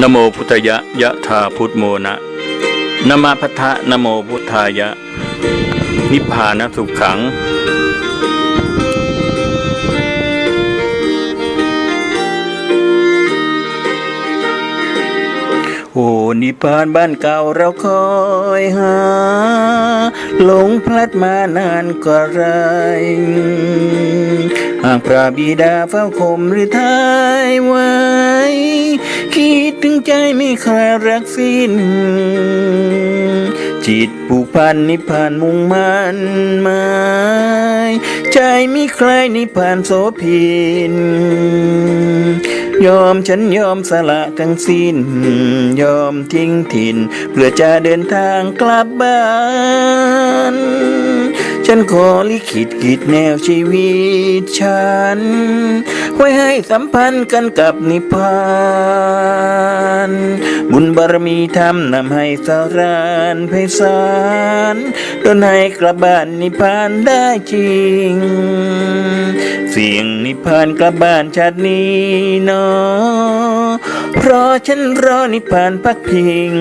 นโมพุทธยะยะธาพุทโมนะนมาพัทะนโมพุทธายะ นิพพานสุขขัง โอ้นิพพานบ้านเก่าเราคอยหา หลงพลัดมานานก็ไรากพระบิดาเฝ้าคมหรือทายไว้ คิดถึงใจไม่ใครรักสิ้น จิตผูกพันนิพพานมุ่งมันหมายใจไมีใครนิพพานโสพินยอมฉันยอมสละทั้งสิ้น ยอมทิ้งถิ่น เพื่อจะเดินทางกลับบ้าน ฉันขอลิขิตกิจแนวชีวิตฉัน ไว้ให้สัมพันธ์กันกับนิพพานบุญบารมีธรรมนำให้สารานไพศาลดนให้กลับบ้านนิพพานได้จริง เสียงนิพพานกลับบ้านชาตินี้เนอเพราะฉันรอนิพพานพักพิง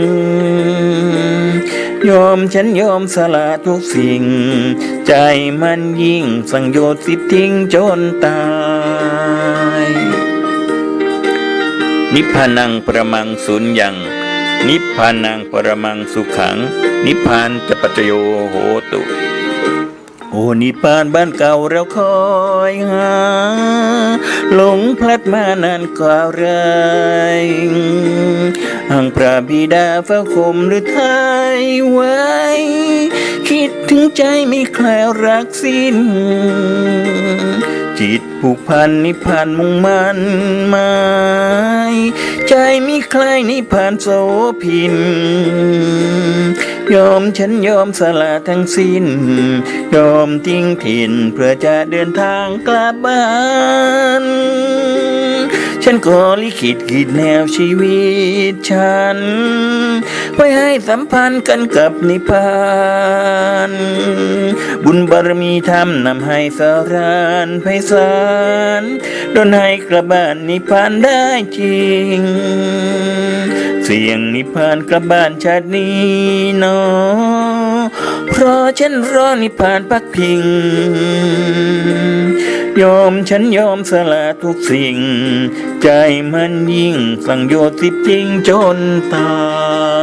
ยอมฉันยอมสละทุกสิ่ง ใจมันยิ่งสังโยชน์สิทธิ์ทิ้งจนตาย นิพพานังประมังสุญญัง นิพพานังประมังสุขัง นิพพานจะปัจจโยโหตุ โอ้นิพพานบ้านเก่าเราคอยหา หลงพลัดมานานกว่าไรห่างพระบิดาเฝ้าคมหรือไทยไว้ คิดถึงใจไม่แคลวรักสิ้น จิตผูกพันนิพานมุ่งมันหมายใจมีใครนิพพานโสพิน ยอมฉันยอมสละทั้งสิ้น ยอมทิ้งถิ่นเพื่อจะเดินทางกลับบ้านฉันขอลิขิตกิจแนวชีวิตฉัน ไว้ให้สัมพันธ์กันกับนิพพานบุญบารมีธรรมนำให้สารานไพศาลดนให้กระบานนิพพานได้จริง สียงนิพพานกลับบ้านชาตินี้เนอเพราะฉันรอนิพพานพักพิง ยอมฉันยอมสละทุกสิ่ง ใจมันยิ่งสังโยชน์สิบจริงจนตาย